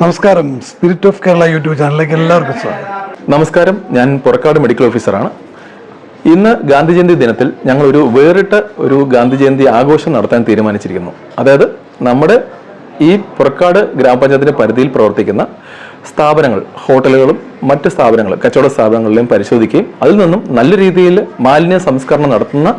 നമസ്കാരം. Spirit of Kerala YouTube ചാനലിലേക്ക് എല്ലാവർക്കും സ്വാഗതം. നമസ്കാരം. ഞാൻ പുറക്കാട് മെഡിക്കൽ ഓഫീസറാണ് ഇന്ന് ഗാന്ധി ജയന്തി ദിനത്തിൽ ഞങ്ങൾ ഒരു വേറിട്ട ഒരു ഗാന്ധി ജയന്തി ആഘോഷം നടത്താൻ തീരുമാനിച്ചിരിക്കുന്നു. അതായത് നമ്മുടെ ഈ പുറക്കാട് ഗ്രാമപഞ്ചായത്തിന്റെ പരിധിയിൽ പ്രവർത്തിക്കുന്ന സ്ഥാപനങ്ങൾ ഹോട്ടലുകളും മറ്റ് സ്ഥാപനങ്ങളും കച്ചവട സ്ഥാപനങ്ങളിലെയും പരിശോധിക്കുകയും അതിൽ നിന്നും നല്ല രീതിയിൽ മാലിന്യ സംസ്കരണം നടത്തുന്ന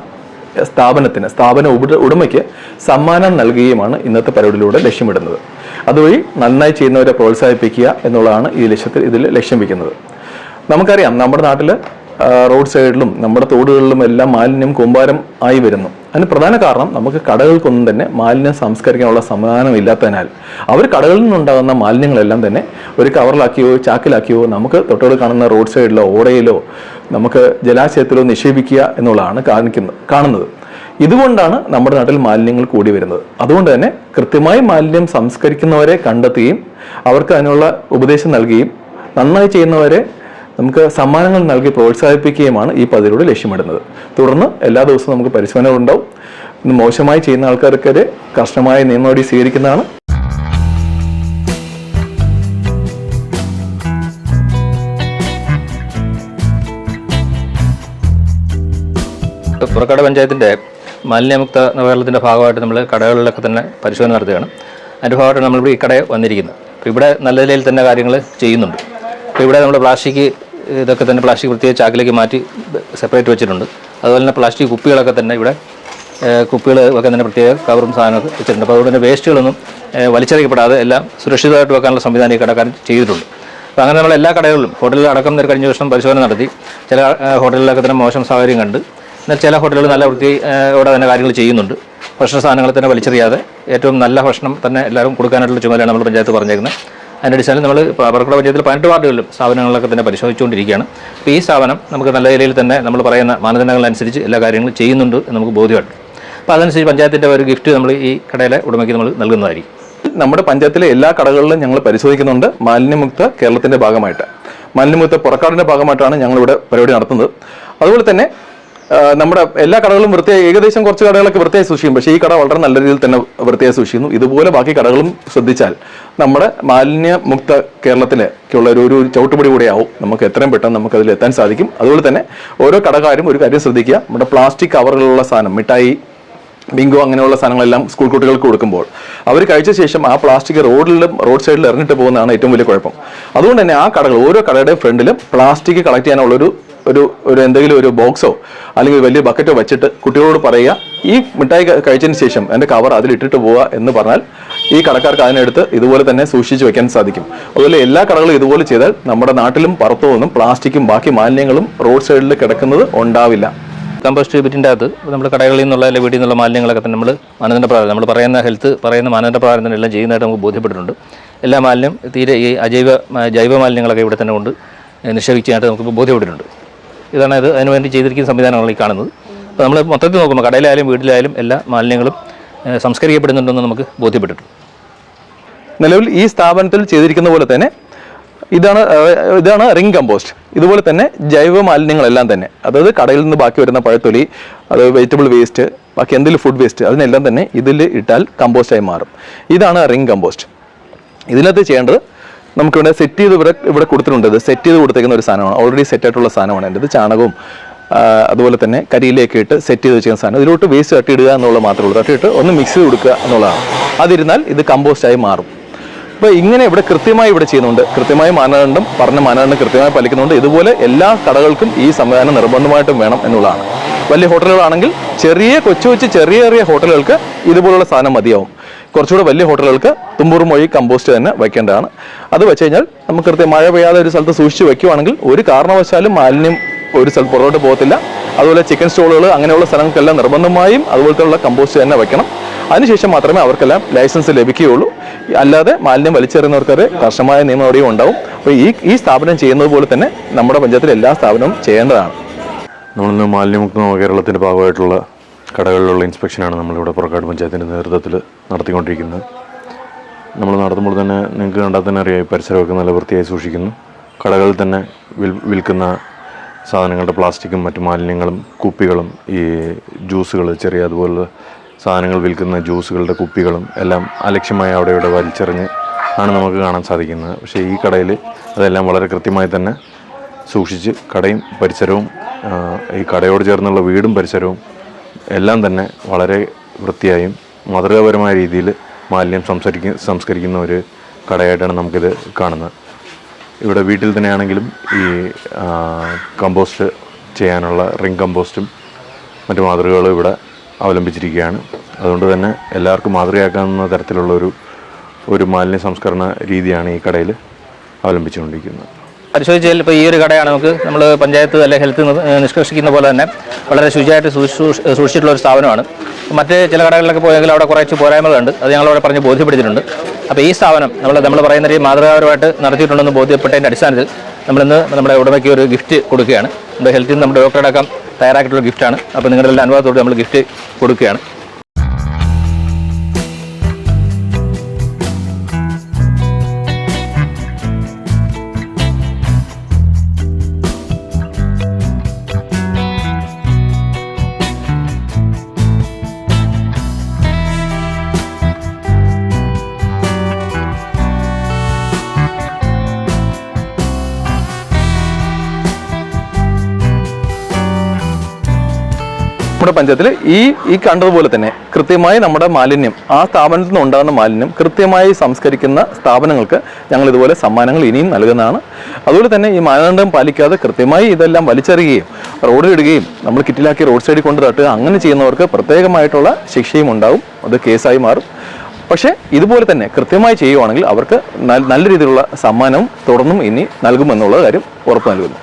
സ്ഥാപനത്തിന് സ്ഥാപന ഉട- ഉടമയ്ക്ക് സമ്മാനം നൽകുകയുമാണ് ഇന്നത്തെ പരിപാടിയിലൂടെ ലക്ഷ്യമിടുന്നത്. അതുവഴി നന്നായി ചെയ്യുന്നവരെ പ്രോത്സാഹിപ്പിക്കുക എന്നുള്ളതാണ് ഈ ലക്ഷ്യത്തിൽ ഇതിൽ ലക്ഷ്യം വയ്ക്കുന്നത്. നമുക്കറിയാം നമ്മുടെ നാട്ടിൽ റോഡ് സൈഡിലും നമ്മുടെ തോടുകളിലും എല്ലാം മാലിന്യം കൂമ്പാരം ആയി വരുന്നു. അതിന് പ്രധാന കാരണം നമുക്ക് കടകൾക്കൊന്നും തന്നെ മാലിന്യം സംസ്കരിക്കാനുള്ള സംവിധാനം ഇല്ലാത്തതിനാൽ അവർ കടകളിൽ നിന്നുണ്ടാകുന്ന മാലിന്യങ്ങളെല്ലാം തന്നെ ഒരു കവറിലാക്കിയോ ചാക്കിലാക്കിയോ നമുക്ക് തൊട്ടോട് കാണുന്ന റോഡ് സൈഡിലോ ഓടയിലോ നമുക്ക് ജലാശയത്തിലോ നിക്ഷേപിക്കുക എന്നുള്ളതാണ് കാണിക്കുന്നത് കാണുന്നത്. ഇതുകൊണ്ടാണ് നമ്മുടെ നാട്ടിൽ മാലിന്യങ്ങൾ കൂടി വരുന്നത്. അതുകൊണ്ട് തന്നെ കൃത്യമായി മാലിന്യം സംസ്കരിക്കുന്നവരെ കണ്ടെത്തുകയും അവർക്ക് അതിനുള്ള ഉപദേശം നൽകുകയും നന്നായി ചെയ്യുന്നവരെ നമുക്ക് സമ്മാനങ്ങൾ നൽകി പ്രോത്സാഹിപ്പിക്കുകയുമാണ് ഈ പദ്ധതിയിലൂടെ ലക്ഷ്യമിടുന്നത്. തുടർന്ന് എല്ലാ ദിവസവും നമുക്ക് പരിശോധനകൾ ഉണ്ടാവും. മോശമായി ചെയ്യുന്ന ആൾക്കാർക്കെതിരെ കർശനമായ നിയമനടപടി സ്വീകരിക്കുന്നതാണ്. പുറക്കാട് പഞ്ചായത്തിന്റെ മാലിന്യമുക്ത നവകേരളത്തിന്റെ ഭാഗമായിട്ട് നമ്മൾ കടകളിലൊക്കെ തന്നെ പരിശോധന നടത്തുകയാണ്. അതിന്റെ ഭാഗമായിട്ട് നമ്മളിവിടെ ഈ കടയിൽ വന്നിരിക്കുന്നത്. അപ്പോൾ ഇവിടെ നല്ല നിലയിൽ തന്നെ കാര്യങ്ങൾ ചെയ്യുന്നുണ്ട്. അപ്പോൾ ഇവിടെ നമ്മൾ പ്ലാസ്റ്റിക് ഇതൊക്കെ തന്നെ പ്ലാസ്റ്റിക് പ്രത്യേക ചാക്കിലേക്ക് മാറ്റി സെപ്പറേറ്റ് വെച്ചിട്ടുണ്ട്. അതുപോലെ തന്നെ പ്ലാസ്റ്റിക് കുപ്പികളൊക്കെ തന്നെ ഇവിടെ കുപ്പികൾ ഒക്കെ തന്നെ പ്രത്യേക കവറും സാധനമൊക്കെ വെച്ചിട്ടുണ്ട്. അപ്പോൾ അതുകൊണ്ട് തന്നെ വേസ്റ്റുകളൊന്നും വലിച്ചെറിയപ്പെടാതെ എല്ലാം സുരക്ഷിതമായിട്ട് വെക്കാനുള്ള സംവിധാനം ഈ കടക്കാരൻ ചെയ്തിട്ടുണ്ട്. അപ്പോൾ അങ്ങനെ നമ്മൾ എല്ലാ കടകളിലും ഹോട്ടലിൽ അടക്കം കഴിഞ്ഞ ദിവസം പരിശോധന നടത്തി. ചില ഹോട്ടലുകളൊക്കെ തന്നെ മോശം സാഹചര്യം കണ്ട്. എന്നാൽ ചില ഹോട്ടലുകൾ നല്ല വൃത്തി വൃത്തിയോടെ തന്നെ കാര്യങ്ങൾ ചെയ്യുന്നുണ്ട്. ഭക്ഷണ സാധനങ്ങൾ തന്നെ വലിച്ചെറിയാതെ ഏറ്റവും നല്ല ഭക്ഷണം തന്നെ എല്ലാവരും കൊടുക്കാനായിട്ടുള്ള ചുമതലയാണ് നമ്മൾ പഞ്ചായത്ത് പറഞ്ഞേക്കുന്നത്. അതിന്റെ അടിസ്ഥാനത്തിൽ നമ്മൾ പറക്കുട പഞ്ചായത്തിൽ പതിനെട്ട് വാർഡുകളിലും സ്ഥാപനങ്ങളിലൊക്കെ തന്നെ പരിശോധിച്ചുകൊണ്ടിരിക്കുകയാണ്. അപ്പോൾ ഈ സ്ഥാപനം നമുക്ക് നല്ല നിലയിൽ തന്നെ നമ്മൾ പറയുന്ന മാനദണ്ഡങ്ങളനുസരിച്ച് എല്ലാ കാര്യങ്ങളും ചെയ്യുന്നുണ്ട് എന്ന് നമുക്ക് ബോധ്യമുണ്ട് അപ്പോൾ അതനുസരിച്ച് പഞ്ചായത്തിന്റെ ഒരു ഗിഫ്റ്റ് നമ്മൾ ഈ കടയിലെ ഉടമയ്ക്ക് നമ്മൾ നൽകുന്നതായിരിക്കും. നമ്മുടെ പഞ്ചായത്തിലെ എല്ലാ കടകളിലും ഞങ്ങൾ പരിശോധിക്കുന്നുണ്ട് മാലിന്യമുക്ത കേരളത്തിന്റെ ഭാഗമായിട്ട്. മാലിന്യമുക്ത പുറക്കാടിന്റെ ഭാഗമായിട്ടാണ് ഞങ്ങളിവിടെ പരിപാടി നടത്തുന്നത്. അതുപോലെ തന്നെ നമ്മുടെ എല്ലാ കടകളും വൃത്തിയായി ഏകദേശം കുറച്ച് കടകളൊക്കെ വൃത്തിയായി സൂക്ഷിക്കും. പക്ഷേ ഈ കട വളരെ നല്ല രീതിയിൽ തന്നെ വൃത്തിയായി സൂക്ഷിക്കുന്നു. ഇതുപോലെ ബാക്കി കടകളും ശ്രദ്ധിച്ചാൽ നമ്മുടെ മാലിന്യമുക്ത കേരളത്തിലേക്കുള്ള ഒരു ഒരു ചവിട്ടുപടി കൂടെയാവും നമുക്ക് എത്രയും പെട്ടെന്ന് നമുക്ക് അതിൽ എത്താൻ സാധിക്കും. അതുപോലെ തന്നെ ഓരോ കടക്കാരും ഒരു കാര്യം ശ്രദ്ധിക്കുക. നമ്മുടെ പ്ലാസ്റ്റിക് കവറുകളുള്ള സാധനം മിഠായി ബിങ്കോ അങ്ങനെയുള്ള സാധനങ്ങളെല്ലാം സ്കൂൾ കുട്ടികൾക്ക് കൊടുക്കുമ്പോൾ അവർ കഴിച്ച ശേഷം ആ പ്ലാസ്റ്റിക് റോഡിലും റോഡ് സൈഡിലും എറിഞ്ഞിട്ട് പോകുന്നതാണ് ഏറ്റവും വലിയ കുഴപ്പം. അതുകൊണ്ട് തന്നെ ആ കടകൾ ഓരോ കടയുടെ ഫ്രണ്ടിലും പ്ലാസ്റ്റിക് കളക്ട് ചെയ്യാനുള്ള ഒരു ഒരു എന്തെങ്കിലും ഒരു ബോക്സോ അല്ലെങ്കിൽ വലിയ ബക്കറ്റോ വെച്ചിട്ട് കുട്ടികളോട് പറയുക ഈ മിഠായി കഴിച്ചതിന് ശേഷം എന്റെ കവർ അതിലിട്ടിട്ട് പോവുക എന്ന് പറഞ്ഞാൽ ഈ കടക്കാർക്ക് അതിനെടുത്ത് ഇതുപോലെ തന്നെ സൂക്ഷിച്ച് വെക്കാൻ സാധിക്കും. അതുപോലെ എല്ലാ കടകളും ഇതുപോലെ ചെയ്താൽ നമ്മുടെ നാട്ടിലും പുറത്തുനിന്നും പ്ലാസ്റ്റിക്കും ബാക്കി മാലിന്യങ്ങളും റോഡ് സൈഡിൽ കിടക്കുന്നത് ഉണ്ടാവില്ല. കമ്പോസ്റ്റ് ബിറ്റിന്റെ അകത്ത് നമ്മൾ കടകളിൽ നിന്നുള്ള അല്ലെങ്കിൽ വീട്ടിൽ നിന്നുള്ള മാലിന്യങ്ങളൊക്കെ തന്നെ നമ്മൾ മാനദണ്ഡ പ്രകാരം നമ്മൾ പറയുന്ന ഹെൽത്ത് പറയുന്ന മാനദണ്ഡ പ്രകാരം തന്നെ എല്ലാം ചെയ്യുന്നതായിട്ട് നമുക്ക് ബോധ്യപ്പെട്ടിട്ടുണ്ട്. എല്ലാ മാലിന്യം തീരെ ഈ അജൈവ ജൈവ മാലിന്യങ്ങളൊക്കെ ഇവിടെ തന്നെ കൊണ്ട് നിക്ഷേപിച്ചതായിട്ട് നമുക്ക് ബോധ്യപ്പെട്ടിട്ടുണ്ട്. ഇതാണ് ഇത്. അതിന് വേണ്ടി ചെയ്തിരിക്കുന്ന സംവിധാനമാണ് ഈ കാണുന്നത്. അപ്പോൾ നമ്മൾ മൊത്തത്തിൽ നോക്കുമ്പോൾ കടയിലായാലും വീട്ടിലായാലും എല്ലാ മാലിന്യങ്ങളും സംസ്കരിക്കപ്പെടുന്നുണ്ടെന്ന് നമുക്ക് ബോധ്യപ്പെട്ടിട്ടുണ്ട്. നിലവിൽ ഈ സ്ഥാപനത്തിൽ ചെയ്തിരിക്കുന്ന പോലെ തന്നെ ഇതാണ് ഇതാണ് റിംഗ് കമ്പോസ്റ്റ്. ഇതുപോലെ തന്നെ ജൈവ മാലിന്യങ്ങളെല്ലാം തന്നെ. അതായത് കടയിൽ നിന്ന് ബാക്കി വരുന്ന പഴത്തൊലി അത് വെജിറ്റബിൾ വേസ്റ്റ് ബാക്കി എന്തെങ്കിലും ഫുഡ് വേസ്റ്റ് അതിനെല്ലാം തന്നെ ഇതിൽ ഇട്ടാൽ കമ്പോസ്റ്റായി മാറും. ഇതാണ് റിംഗ് കമ്പോസ്റ്റ്. ഇതിനകത്ത് ചെയ്യേണ്ടത് നമുക്കിവിടെ സെറ്റ് ചെയ്ത് ഇവിടെ ഇവിടെ കൊടുത്തിട്ടുണ്ട്. ഇത് സെറ്റ് ചെയ്ത് കൊടുത്തേക്കുന്ന ഒരു സാധനമാണ്. ഓൾറെഡി സെറ്റ് ആയിട്ടുള്ള സാധനമാണ്. എന്റെ ഇത് ചാണകവും അതുപോലെ തന്നെ കരിയിലേക്ക് ഇട്ട് സെറ്റ് ചെയ്ത് വെച്ചിരിക്കുന്ന സാധനം. ഇതിലോട്ട് വേസ്റ്റ് തട്ടിയിടുക എന്നുള്ളത് മാത്രമേ ഉള്ളൂ. തട്ടിയിട്ട് ഒന്ന് മിക്സ് ചെയ്ത് കൊടുക്കുക എന്നുള്ളതാണ്. അതിരുന്നാൽ ഇത് കമ്പോസ്റ്റായി മാറും. അപ്പോൾ ഇങ്ങനെ ഇവിടെ കൃത്യമായി ഇവിടെ ചെയ്യുന്നുണ്ട്. കൃത്യമായി മാനദണ്ഡം പറഞ്ഞ മാനദണ്ഡം കൃത്യമായി പാലിക്കുന്നുണ്ട്. ഇതുപോലെ എല്ലാ കടകൾക്കും ഈ സംവിധാനം നിർബന്ധമായിട്ടും വേണം എന്നുള്ളതാണ്. വലിയ ഹോട്ടലുകളാണെങ്കിൽ ചെറിയ കൊച്ചു കൊച്ചു ചെറിയ ചെറിയ ഹോട്ടലുകൾക്ക് ഇതുപോലുള്ള സാധനം മതിയാവും. കുറച്ചുകൂടെ വലിയ ഹോട്ടലുകൾക്ക് തുമ്പൂർ മൊഴി കമ്പോസ്റ്റ് തന്നെ വെക്കേണ്ടതാണ്. അത് വെച്ച് കഴിഞ്ഞാൽ നമുക്ക് കൃത്യം മഴ പെയ്യാതെ ഒരു സ്ഥലത്ത് സൂക്ഷിച്ച് വെക്കുവാണെങ്കിൽ ഒരു കാരണവശാലും മാലിന്യം ഒരു സ്ഥലത്ത് പുറകോട്ട് പോകത്തില്ല. അതുപോലെ ചിക്കൻ സ്റ്റോളുകൾ അങ്ങനെയുള്ള സ്ഥലങ്ങൾക്കെല്ലാം നിർബന്ധമായും അതുപോലത്തെ കമ്പോസ്റ്റ് തന്നെ വെക്കണം. അതിനുശേഷം മാത്രമേ അവർക്കെല്ലാം ലൈസൻസ് ലഭിക്കുകയുള്ളൂ. അല്ലാതെ മാലിന്യം വലിച്ചെറിയുന്നവർക്കൊരു കർശനമായ നിയമ ഉണ്ടാവും. അപ്പോൾ ഈ ഈ സ്ഥാപനം ചെയ്യുന്നത് പോലെ തന്നെ നമ്മുടെ പഞ്ചായത്തിലെ എല്ലാ സ്ഥാപനവും ചെയ്യേണ്ടതാണ്. നമ്മളിന്ന് മാലിന്യമുക്തമായ കേരളത്തിന്റെ ഭാഗമായിട്ടുള്ള കടകളിലുള്ള ഇൻസ്പെക്ഷനാണ് നമ്മളിവിടെ പുറക്കാട് പഞ്ചായത്തിന്റെ നേതൃത്വത്തിൽ നടത്തിക്കൊണ്ടിരിക്കുന്നത്. നമ്മൾ നടത്തുമ്പോൾ തന്നെ നിങ്ങൾക്ക് കണ്ടാൽ തന്നെ അറിയാം പരിസരമൊക്കെ നല്ല വൃത്തിയായി സൂക്ഷിക്കുന്നു. കടകളിൽ തന്നെ വിൽ വിൽക്കുന്ന സാധനങ്ങളുടെ പ്ലാസ്റ്റിക്കും മറ്റു മാലിന്യങ്ങളും കുപ്പികളും ഈ ജ്യൂസുകൾ ചെറിയ അതുപോലെ സാധനങ്ങൾ വിൽക്കുന്ന ജ്യൂസുകളുടെ കുപ്പികളും എല്ലാം അലക്ഷ്യമായി അവിടെ ഇവിടെ വലിച്ചെറിഞ്ഞ് ആണ് നമുക്ക് കാണാൻ സാധിക്കുന്നത്. പക്ഷേ ഈ കടയിൽ അതെല്ലാം വളരെ കൃത്യമായി തന്നെ സൂക്ഷിച്ച് കടയും പരിസരവും ഈ കടയോട് ചേർന്നുള്ള വീടും പരിസരവും എല്ലാം തന്നെ വളരെ വൃത്തിയായും മാതൃകാപരമായ രീതിയിൽ മാലിന്യം സംസ്കരിക്ക സംസ്കരിക്കുന്ന ഒരു കടയായിട്ടാണ് നമുക്കിത് കാണുന്നത്. ഇവിടെ വീട്ടിൽ തന്നെയാണെങ്കിലും ഈ കമ്പോസ്റ്റ് ചെയ്യാനുള്ള റിംഗ് കമ്പോസ്റ്റും മറ്റു മാതൃകകളും ഇവിടെ അവലംബിച്ചിരിക്കുകയാണ്. അതുകൊണ്ട് തന്നെ എല്ലാവർക്കും മാതൃകയാക്കാവുന്ന തരത്തിലുള്ള ഒരു ഒരു മാലിന്യ സംസ്കരണ രീതിയാണ് ഈ കടയിൽ അവലംബിച്ചുകൊണ്ടിരിക്കുന്നത്. പരിശോധിച്ചാൽ ഇപ്പോൾ ഈ ഒരു കടയാണ് നമുക്ക് നമ്മൾ പഞ്ചായത്ത് അല്ലെങ്കിൽ ഹെൽത്ത് നിഷ്കർഷിക്കുന്ന പോലെ തന്നെ വളരെ ശുചിയായിട്ട് സൂക്ഷിച്ചിട്ടുള്ള ഒരു സ്ഥാപനമാണ്. മറ്റ് ചില കടകളിലൊക്കെ പോയെങ്കിൽ അവിടെ കുറച്ച് പോരായ്മകളുണ്ട്. അത് ഞങ്ങളവിടെ പറഞ്ഞ് ബോധ്യപ്പെടുത്തിയിട്ടുണ്ട്. അപ്പോൾ ഈ സ്ഥാപനം നമ്മൾ നമ്മൾ പറയുന്ന രീതി മാതൃകാപരമായിട്ട് നടത്തിയിട്ടുണ്ടെന്ന് ബോധ്യപ്പെട്ടതിന്റെ അടിസ്ഥാനത്തിൽ നമ്മളിന്ന് നമ്മുടെ ഉടമയ്ക്ക് ഒരു ഗിഫ്റ്റ് കൊടുക്കുകയാണ്. നമ്മുടെ ഹെൽത്തിൽ നമ്മുടെ ഡോക്ടറടക്കം തയ്യാറാക്കിയിട്ടുള്ള ഗിഫ്റ്റാണ് അപ്പോൾ നിങ്ങളുടെ എല്ലാ അനുഭവത്തോട് നമ്മൾ ഗിഫ്റ്റ് കൊടുക്കുകയാണ്. നമ്മുടെ പഞ്ചായത്തിൽ ഈ ഈ കണ്ടതുപോലെ തന്നെ കൃത്യമായി നമ്മുടെ മാലിന്യം ആ സ്ഥാപനത്തിൽ നിന്ന് ഉണ്ടാകുന്ന മാലിന്യം കൃത്യമായി സംസ്കരിക്കുന്ന സ്ഥാപനങ്ങൾക്ക് ഞങ്ങൾ ഇതുപോലെ സമ്മാനങ്ങൾ ഇനിയും നൽകുന്നതാണ്. അതുപോലെ തന്നെ ഈ മാനദണ്ഡം പാലിക്കാതെ കൃത്യമായി ഇതെല്ലാം വലിച്ചെറിയുകയും റോഡിലിടുകയും നമ്മൾ കിറ്റിലാക്കി റോഡ് സൈഡിൽ കൊണ്ട് തട്ടുക അങ്ങനെ ചെയ്യുന്നവർക്ക് പ്രത്യേകമായിട്ടുള്ള ശിക്ഷയും ഉണ്ടാവും. അത് കേസായി മാറും. പക്ഷേ ഇതുപോലെ തന്നെ കൃത്യമായി ചെയ്യുവാണെങ്കിൽ അവർക്ക് നല്ല രീതിയിലുള്ള സമ്മാനവും തുടർന്നും ഇനി നൽകുമെന്നുള്ള കാര്യം ഉറപ്പ് നൽകുന്നു.